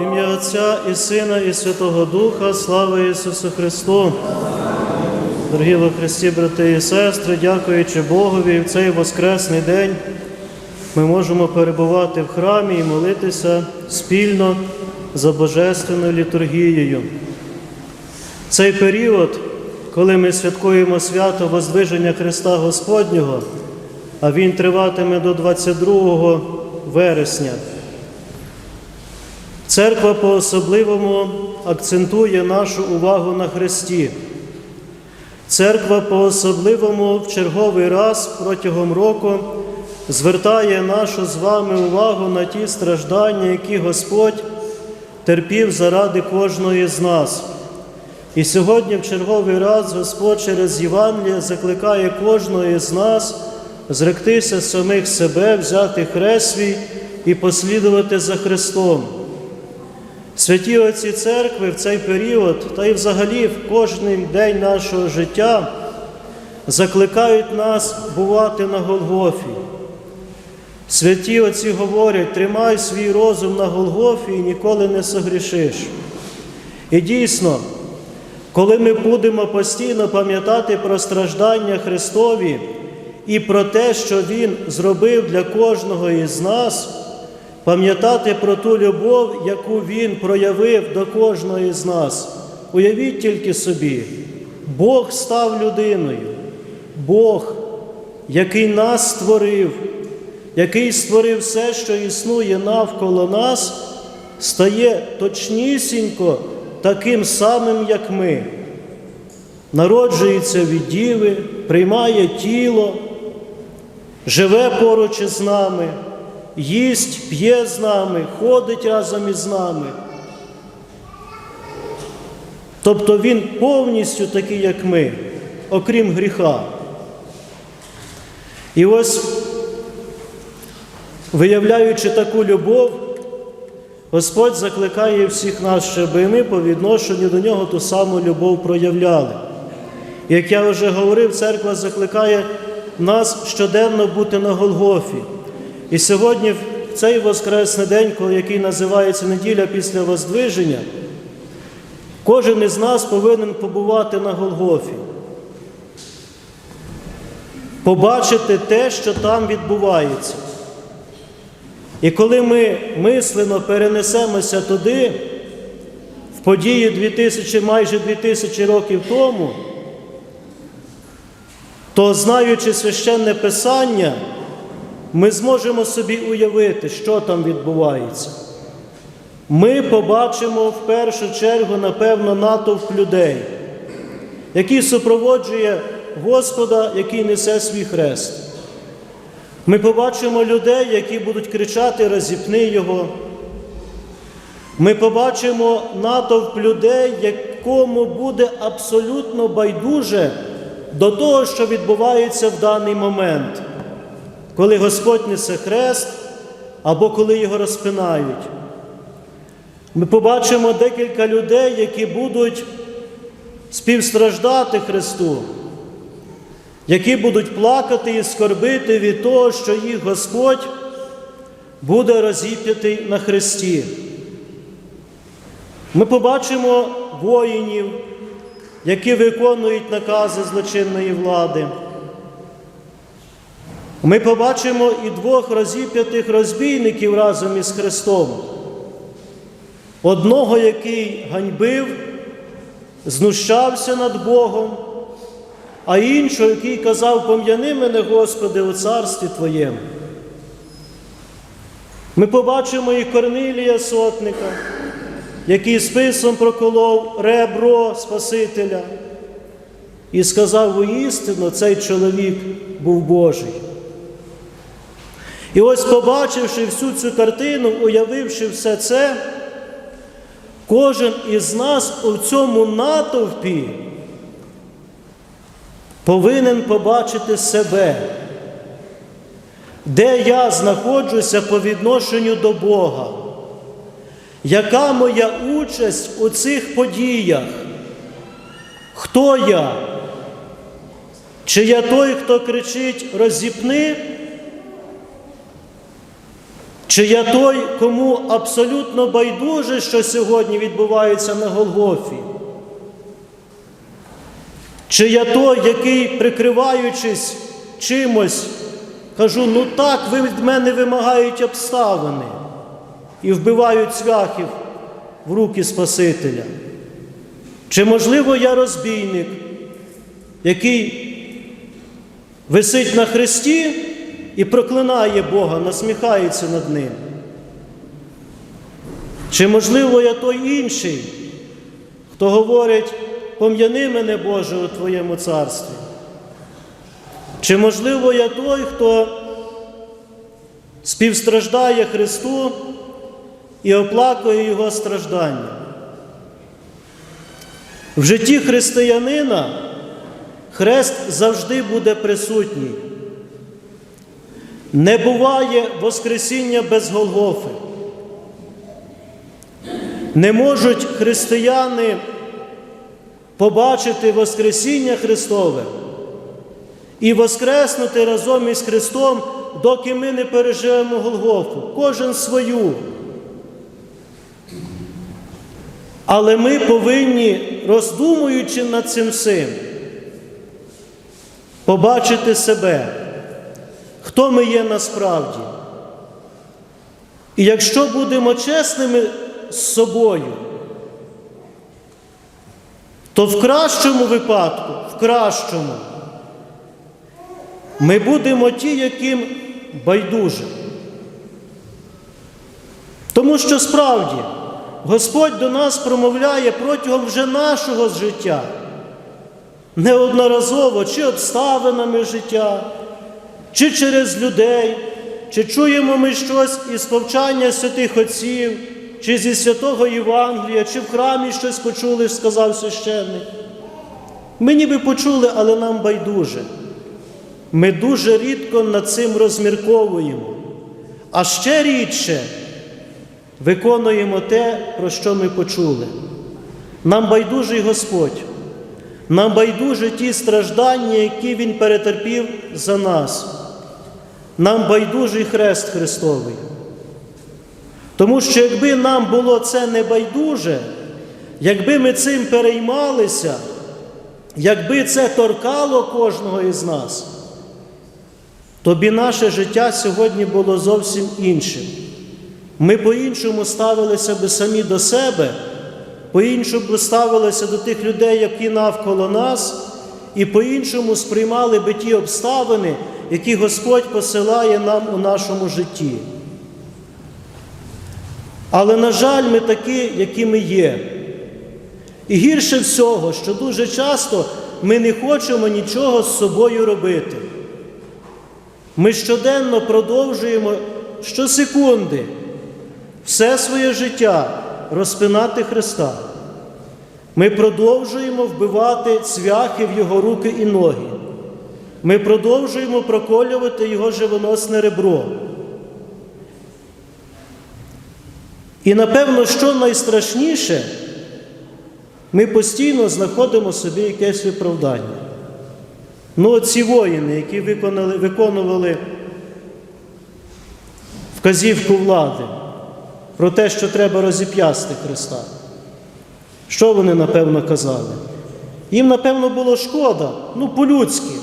Ім'я Отця і Сина, і Святого Духа, слава Ісусу Христу. Дорогі во Христі, брати і сестри, дякуючи Богові, в цей Воскресний день ми можемо перебувати в храмі і молитися спільно за Божественною літургією. Цей період, коли ми святкуємо свято Воздвиження Христа Господнього, а він триватиме до 22 вересня. Церква по-особливому акцентує нашу увагу на Христі. Церква по-особливому в черговий раз протягом року звертає нашу з вами увагу на ті страждання, які Господь терпів заради кожної з нас. І сьогодні в черговий раз Господь через Євангеліє закликає кожного з нас зректися самих себе, взяти хрест свій і послідувати за Христом. Святі отці церкви в цей період, та й взагалі в кожний день нашого життя закликають нас бувати на Голгофі. Святі отці говорять, тримай свій розум на Голгофі і ніколи не согрішиш. І дійсно, коли ми будемо постійно пам'ятати про страждання Христові і про те, що Він зробив для кожного із нас, пам'ятати про ту любов, яку Він проявив до кожного із нас. Уявіть тільки собі, Бог став людиною, Бог, який нас створив, який створив все, що існує навколо нас, стає точнісінько таким самим, як ми. Народжується від діви, приймає тіло, живе поруч із нами їсть, п'є з нами, ходить разом із нами. Тобто Він повністю такий, як ми, окрім гріха. І ось, виявляючи таку любов, Господь закликає всіх нас, щоб і ми по відношенню до нього ту саму любов проявляли. Як я вже говорив, церква закликає нас щоденно бути на Голгофі. І сьогодні, в цей Воскресний день, який називається неділя після Воздвиження, кожен із нас повинен побувати на Голгофі, побачити те, що там відбувається. І коли ми мислено перенесемося туди, в події 2000, майже 2000 років тому, то знаючи священне Писання, ми зможемо собі уявити, що там відбувається. Ми побачимо в першу чергу, напевно, натовп людей, який супроводжує Господа, який несе свій хрест. Ми побачимо людей, які будуть кричати Розіпни Його. Ми побачимо натовп людей, якому буде абсолютно байдуже до того, що відбувається в даний момент коли Господь несе хрест або коли його розпинають. Ми побачимо декілька людей, які будуть співстраждати Христу, які будуть плакати і скорбити від того, що їх Господь буде розіп'ятий на хресті. Ми побачимо воїнів, які виконують накази злочинної влади. Ми побачимо і двох розіп'ятих розбійників разом із Христом. Одного, який ганьбив, знущався над Богом, а іншого, який казав, пом'яни мене, Господи, у царстві Твоєму. Ми побачимо і Корнилія Сотника, який списом проколов ребро Спасителя, і сказав воістину, цей чоловік був Божий. І ось, побачивши всю цю картину, уявивши все це, кожен із нас у цьому натовпі повинен побачити себе. де я знаходжуся по відношенню до Бога, яка моя участь у цих подіях? Хто я? Чи я той, хто кричить розіпни? Чи я той, кому абсолютно байдуже, що сьогодні відбувається на Голгофі? Чи я той, який, прикриваючись чимось, кажу, ну так, ви від мене вимагають обставини і вбивають цвяхів в руки Спасителя? Чи, можливо, я розбійник, який висить на хресті і проклинає Бога, насміхається над ним? Чи, можливо, я той інший, хто говорить, пом'яни мене, Боже, у Твоєму царстві? Чи, можливо, я той, хто співстраждає Христу і оплакує Його страждання? В житті християнина хрест завжди буде присутній. Не буває Воскресіння без Голгофи. Не можуть християни побачити Воскресіння Христове і воскреснути разом із Христом, доки ми не переживемо Голгофу, кожен свою. Але ми повинні, роздумуючи над цим всім, побачити себе, хто ми є насправді. І якщо будемо чесними з собою, то в кращому випадку, в кращому, ми будемо ті, яким байдуже. Тому що справді Господь до нас промовляє протягом вже нашого життя, неодноразово, чи обставинами життя, чи через людей, чи чуємо ми щось із повчання святих Отців, чи зі святого Євангелія, чи в храмі щось почули, сказав священник. Ми ніби почули, але нам байдуже. Ми дуже рідко над цим розмірковуємо, а ще рідше виконуємо те, про що ми почули. Нам байдужий Господь, нам байдуже ті страждання, які Він перетерпів за нас. Нам байдужий хрест Христовий. Тому що якби нам було це не байдуже, якби ми цим переймалися, якби це торкало кожного із нас, то б наше життя сьогодні було зовсім іншим. Ми по-іншому ставилися би самі до себе, по-іншому ставилися до тих людей, які навколо нас, і по-іншому сприймали би ті обставини, які Господь посилає нам у нашому житті. Але, на жаль, ми такі, які ми є. І гірше всього, що дуже часто ми не хочемо нічого з собою робити. Ми щоденно продовжуємо щосекунди все своє життя розпинати Христа. Ми продовжуємо вбивати цвяхи в Його руки і ноги. Ми продовжуємо проколювати Його живоносне ребро. І напевно, що найстрашніше, ми постійно знаходимо собі якесь виправдання. Ну, ці воїни, які виконали, виконували вказівку влади про те, що треба розіп'ясти Христа. Що вони, напевно, казали? Їм, напевно, було шкода, ну, по-людськи.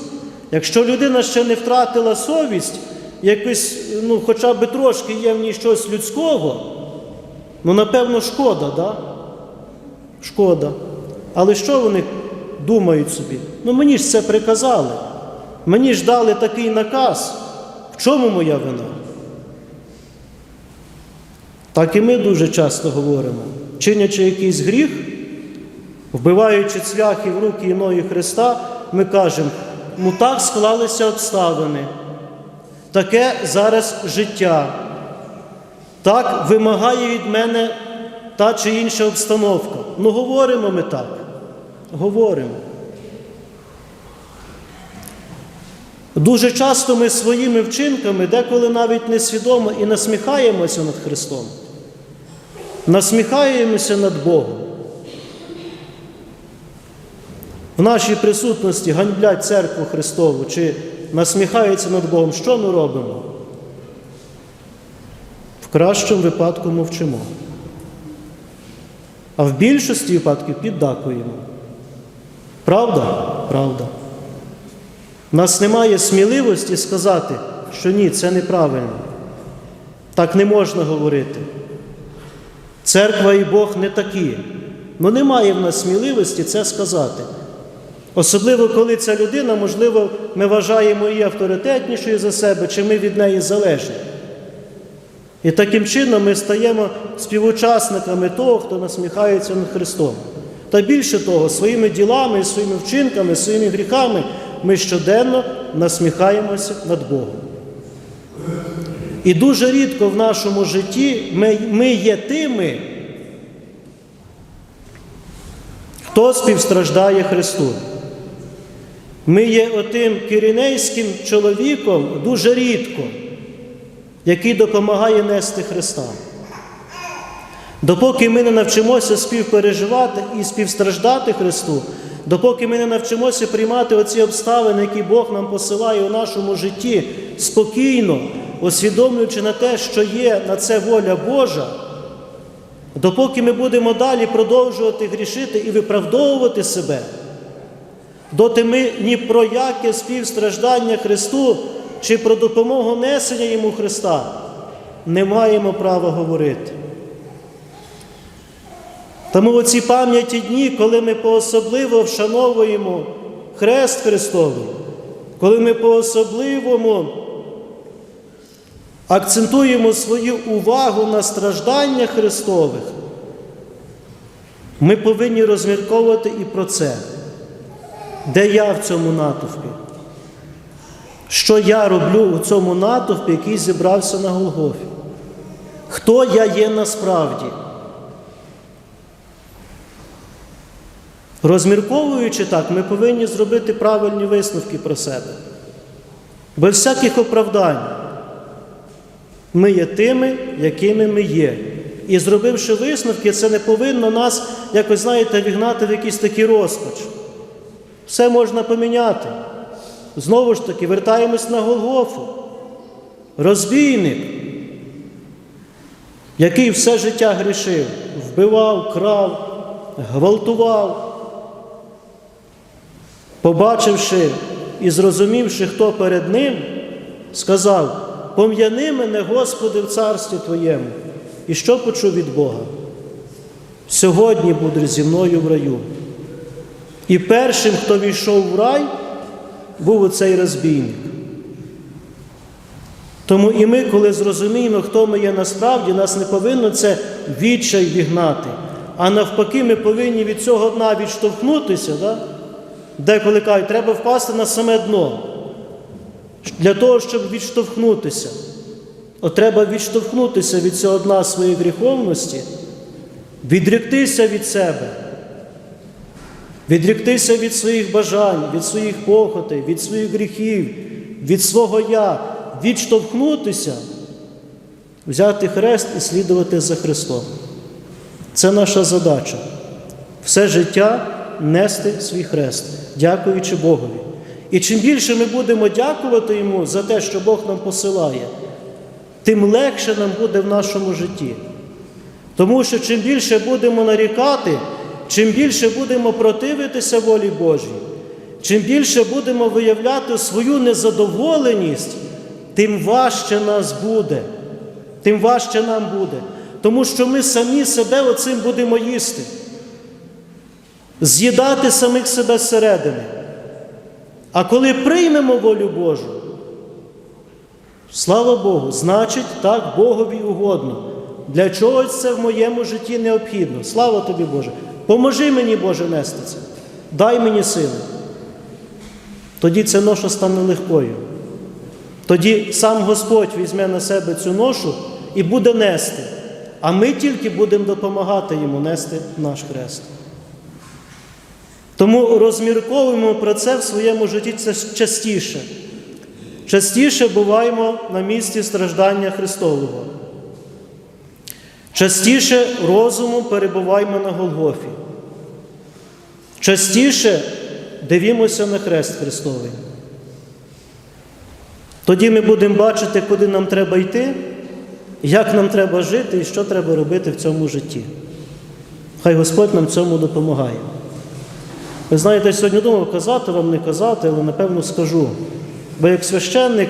Якщо людина ще не втратила совість, якось, ну, хоча б трошки є в ній щось людського, ну, напевно, шкода, да? Шкода. Але що вони думають собі? Ну мені ж це приказали. Мені ж дали такий наказ. В чому моя вина? Так і ми дуже часто говоримо, чинячи якийсь гріх, вбиваючи цвяхи в руки і ноги Христа, ми кажемо, ну так склалися обставини, таке зараз життя, так вимагає від мене та чи інша обстановка. Ну, говоримо ми так. Говоримо. Дуже часто ми своїми вчинками, деколи навіть несвідомо і насміхаємося над Христом, насміхаємося над Богом. В нашій присутності ганьблять церкву Христову чи насміхаються над Богом. Що ми робимо? Кращому випадку мовчимо. А в більшості випадків піддакуємо. Правда? Правда. У нас немає сміливості сказати, що ні, це неправильно. Так не можна говорити. Церква і Бог не такі. Ну немає в нас сміливості це сказати. Особливо, коли ця людина, можливо, ми вважаємо її авторитетнішою за себе, чи ми від неї залежні. І таким чином ми стаємо співучасниками того, хто насміхається над Христом. Та більше того, своїми ділами, своїми вчинками, своїми гріхами ми щоденно насміхаємося над Богом. І дуже рідко в нашому житті ми, ми є тими, хто співстраждає Христу. Ми є отим киринейським чоловіком дуже рідко, який допомагає нести Христа. Допоки ми не навчимося співпереживати і співстраждати Христу, допоки ми не навчимося приймати оці обставини, які Бог нам посилає у нашому житті спокійно, усвідомлюючи на те, що є на це воля Божа, допоки ми будемо далі продовжувати грішити і виправдовувати себе, доти ми ні про яке співстраждання Христу чи про допомогу несення Йому Христа не маємо права говорити. Тому оці пам'яті дні, коли ми поособливо вшановуємо Хрест Христовий, коли ми поособливому акцентуємо свою увагу на стражданнях Христових, ми повинні розмірковувати і про це, де я в цьому натовпі, що я роблю у цьому натовпі, який зібрався на Голгофі. Хто я є насправді? Розмірковуючи так, ми повинні зробити правильні висновки про себе. Без всяких оправдань. Ми є тими, якими ми є. І зробивши висновки, це не повинно нас, якось знаєте, вігнати в якийсь такий розпач. Все можна поміняти. Знову ж таки, вертаємось на Голгофу. Розбійник, який все життя грішив, вбивав, крав, гвалтував. Побачивши і зрозумівши, хто перед ним, сказав: Пом'яни мене, Господи, в царстві Твоєму. І що почув від Бога? Сьогодні будеш зі мною в раю. І першим, хто війшов в рай, був оцей розбійник. Тому і ми, коли зрозуміємо, хто ми є насправді, нас не повинно це відчай вігнати. А навпаки, ми повинні від цього дна відштовхнутися. Да? Деколи кажуть, треба впасти на саме дно. Для того, щоб відштовхнутися. От треба відштовхнутися від цього дна своєї гріховності, відректися від себе, відректися від своїх бажань, від своїх похотей, від своїх гріхів, від свого я, відштовхнутися, взяти хрест і слідувати за Христом. Це наша задача. Все життя нести свій хрест, дякуючи Богові. І чим більше ми будемо дякувати Йому за те, що Бог нам посилає, тим легше нам буде в нашому житті. Тому що чим більше будемо нарікати, чим більше будемо противитися волі Божій, чим більше будемо виявляти свою незадоволеність, тим важче нас буде, тим важче нам буде. Тому що ми самі себе оцим будемо їсти з'їдати самих себе зсередини. А коли приймемо волю Божу, слава Богу, значить так Богові угодно. Для чогось це в моєму житті необхідно. Слава тобі, Боже. Поможи мені, Боже, нести це. Дай мені сили. Тоді ця ноша стане легкою. Тоді сам Господь візьме на себе цю ношу і буде нести. А ми тільки будемо допомагати йому нести наш хрест. Тому розмірковуємо про це в своєму житті частіше. частіше буваємо на місці страждання Христового. Частіше розумом перебуваємо на Голгофі. Частіше дивімося на хрест Христовий. Тоді ми будемо бачити, куди нам треба йти, як нам треба жити і що треба робити в цьому житті. Хай Господь нам цьому допомагає. Ви знаєте, я сьогодні думав казати вам, не казати, але напевно скажу. Бо як священник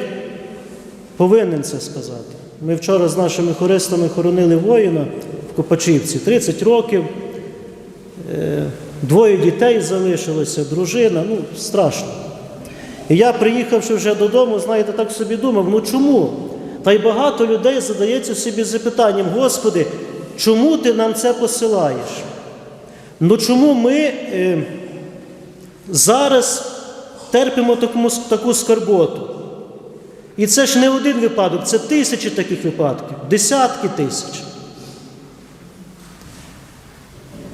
повинен це сказати. Ми вчора з нашими хористами хоронили воїна в Копачівці 30 років, е, двоє дітей залишилося, дружина, ну страшно. І я, приїхавши вже додому, знаєте, так собі думав, ну чому? Та й багато людей задається собі запитанням, Господи, чому ти нам це посилаєш? Ну чому ми е, зараз терпимо таку, таку скарботу? І це ж не один випадок, це тисячі таких випадків, десятки тисяч.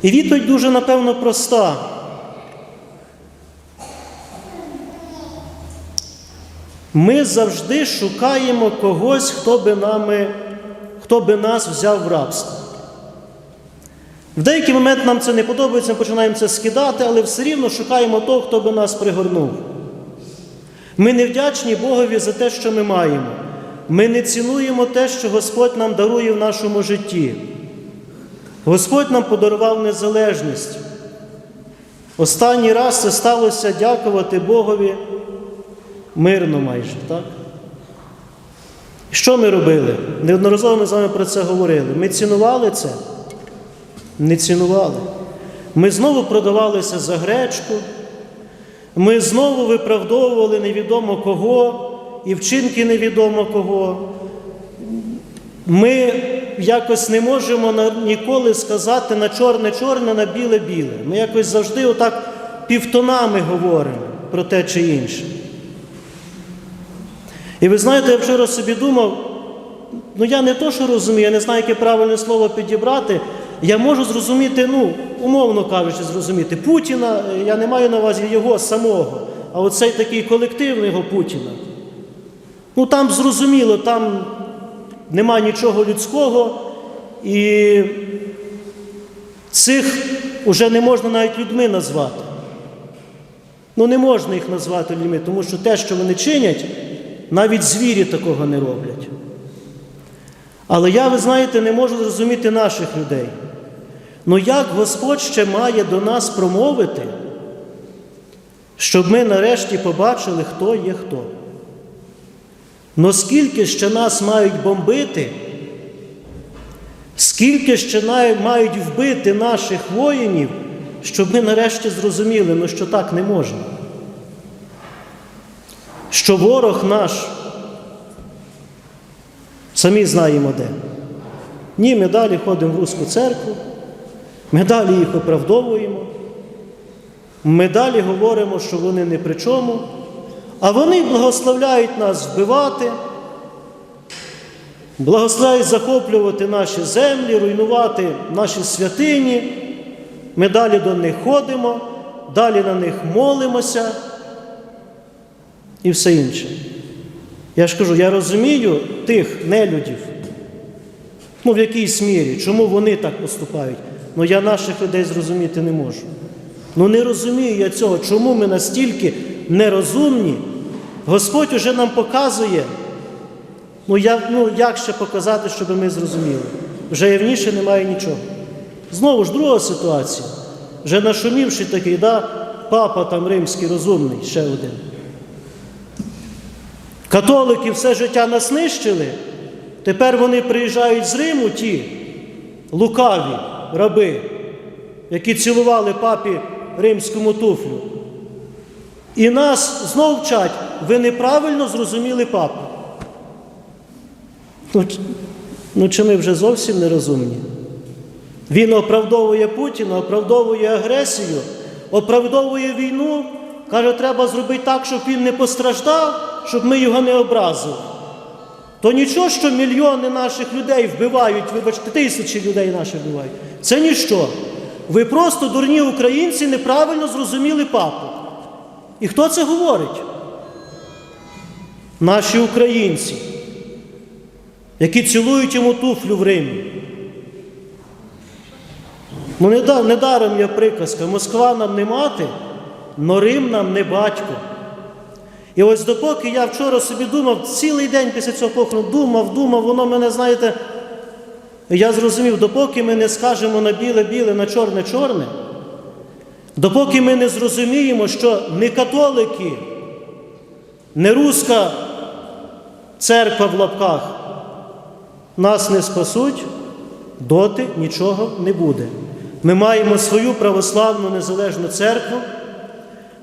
І відповідь дуже, напевно, проста. Ми завжди шукаємо когось, хто би, нами, хто би нас взяв в рабство. В деякий момент нам це не подобається, ми починаємо це скидати, але все рівно шукаємо того, хто би нас пригорнув. Ми не вдячні Богові за те, що ми маємо. Ми не цінуємо те, що Господь нам дарує в нашому житті. Господь нам подарував незалежність. Останній раз це сталося дякувати Богові мирно майже, так? Що ми робили? Неодноразово ми з вами про це говорили. Ми цінували це? Не цінували. Ми знову продавалися за гречку, ми знову виправдовували невідомо кого і вчинки невідомо кого. Ми якось не можемо ніколи сказати на чорне-чорне, на біле-біле. Ми якось завжди отак півтонами говоримо про те чи інше. І ви знаєте, я вчора собі думав, ну я не то, що розумію, я не знаю, яке правильне слово підібрати. Я можу зрозуміти, ну, умовно кажучи, зрозуміти Путіна, е, я не маю на увазі його самого, а оцей такий колективного Путіна. Ну там зрозуміло, там нема нічого людського, і цих уже не можна навіть людьми назвати. Ну не можна їх назвати людьми, тому що те, що вони чинять, навіть звірі такого не роблять. Але я, ви знаєте, не можу зрозуміти наших людей. Ну як Господь ще має до нас промовити, щоб ми нарешті побачили, хто є хто? Но скільки ще нас мають бомбити, скільки ще мають вбити наших воїнів, щоб ми нарешті зрозуміли, ну, що так не можна. Що ворог наш, самі знаємо де. Ні, ми далі ходимо в Руську церкву, ми далі їх оправдовуємо, ми далі говоримо, що вони не при чому, а вони благословляють нас вбивати, благословляють захоплювати наші землі, руйнувати наші святині. Ми далі до них ходимо, далі на них молимося і все інше. Я ж кажу, я розумію тих нелюдів, ну в якійсь мірі, чому вони так поступають. Ну я наших людей зрозуміти не можу. Ну не розумію я цього, чому ми настільки нерозумні. Господь уже нам показує, ну як, ну як ще показати, щоб ми зрозуміли. Вже явніше немає нічого. Знову ж друга ситуація. Вже нашумівши такий, да, папа там римський розумний, ще один. Католики все життя нас нищили, тепер вони приїжджають з Риму, ті лукаві раби, які цілували папі римському туфлю. І нас знов вчать, ви неправильно зрозуміли папу. Ну, ну чи ми вже зовсім нерозумні? Він оправдовує Путіна, оправдовує агресію, оправдовує війну, каже, треба зробити так, щоб він не постраждав, щоб ми його не образили. То нічого, що мільйони наших людей вбивають, вибачте, тисячі людей наших вбивають. Це ніщо. Ви просто, дурні українці, неправильно зрозуміли папу. І хто це говорить? наші українці, які цілують йому туфлю в Римі. Ну, не да- недаром є приказка, Москва нам не мати, но Рим нам не батько. І ось допоки я вчора собі думав, цілий день після цього похорону думав, думав, воно мене, знаєте, я зрозумів, допоки ми не скажемо на біле-біле, на чорне-чорне, допоки ми не зрозуміємо, що не католики, не руська церква в лапках нас не спасуть, доти нічого не буде. Ми маємо свою православну незалежну церкву,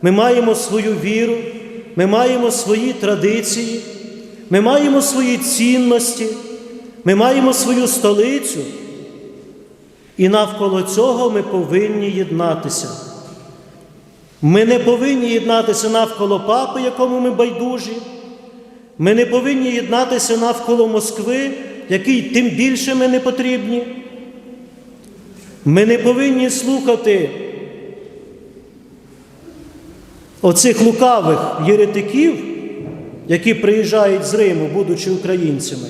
ми маємо свою віру, ми маємо свої традиції, ми маємо свої цінності, ми маємо свою столицю. І навколо цього ми повинні єднатися. Ми не повинні єднатися навколо папи, якому ми байдужі. Ми не повинні єднатися навколо Москви, який тим більше ми не потрібні. Ми не повинні слухати оцих лукавих єретиків, які приїжджають з Риму, будучи українцями,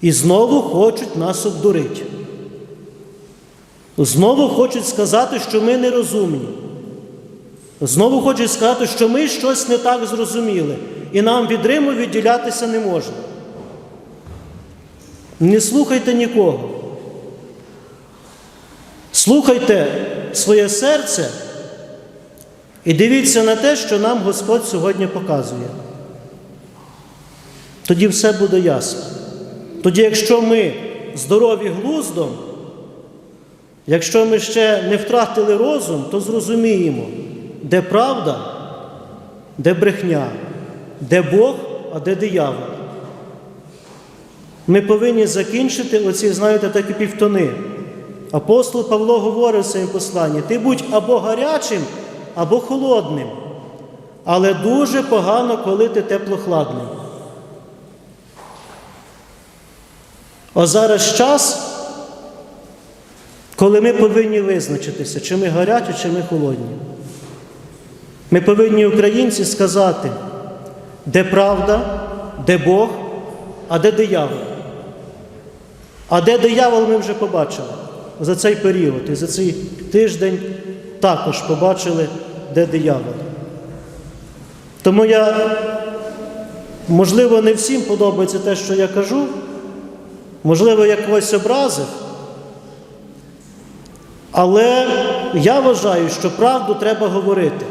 і знову хочуть нас обдурити. Знову хочуть сказати, що ми нерозумні. Знову хочуть сказати, що ми щось не так зрозуміли, і нам від Риму відділятися не можна. Не слухайте нікого. Слухайте своє серце і дивіться на те, що нам Господь сьогодні показує. Тоді все буде ясно. Тоді, якщо ми здорові глуздом, якщо ми ще не втратили розум, то зрозуміємо, де правда, де брехня, де Бог, а де диявол. Ми повинні закінчити оці, знаєте, такі півтони. Апостол Павло говорить в своєму посланні: ти будь або гарячим, або холодним, але дуже погано, коли ти теплохладним. А зараз час, коли ми повинні визначитися, чи ми гарячі, чи ми холодні. Ми повинні українці сказати, де правда, де Бог, а де диявол. А де диявол ми вже побачили за цей період і за цей тиждень також побачили, де диявол. Тому я, можливо, не всім подобається те, що я кажу, можливо, я когось образив, але я вважаю, що правду треба говорити,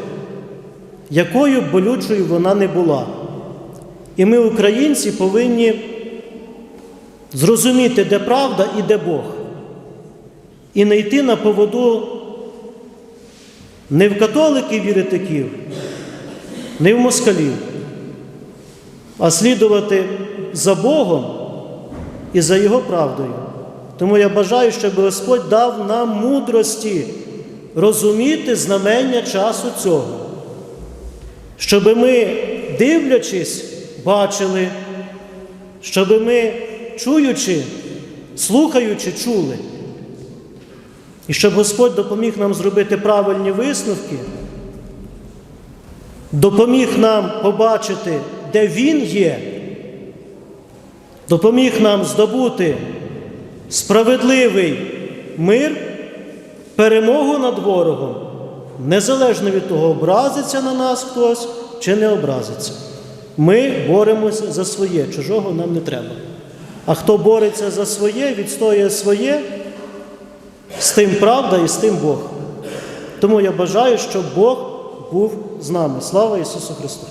якою б болючою вона не була. І ми, українці, повинні зрозуміти, де правда і де Бог. І не йти на поводу не в католиків віретиків, не в москалів, а слідувати за Богом і за Його правдою. Тому я бажаю, щоб Господь дав нам мудрості розуміти знамення часу цього, щоб ми, дивлячись, бачили, щоб ми, чуючи, слухаючи, чули. І щоб Господь допоміг нам зробити правильні висновки, допоміг нам побачити, де Він є, допоміг нам здобути справедливий мир, перемогу над ворогом, незалежно від того, образиться на нас хтось чи не образиться. Ми боремося за своє, чужого нам не треба. А хто бореться за своє, відстоює своє, з тим правда і з тим Бог. Тому я бажаю, щоб Бог був з нами. Слава Ісусу Христу!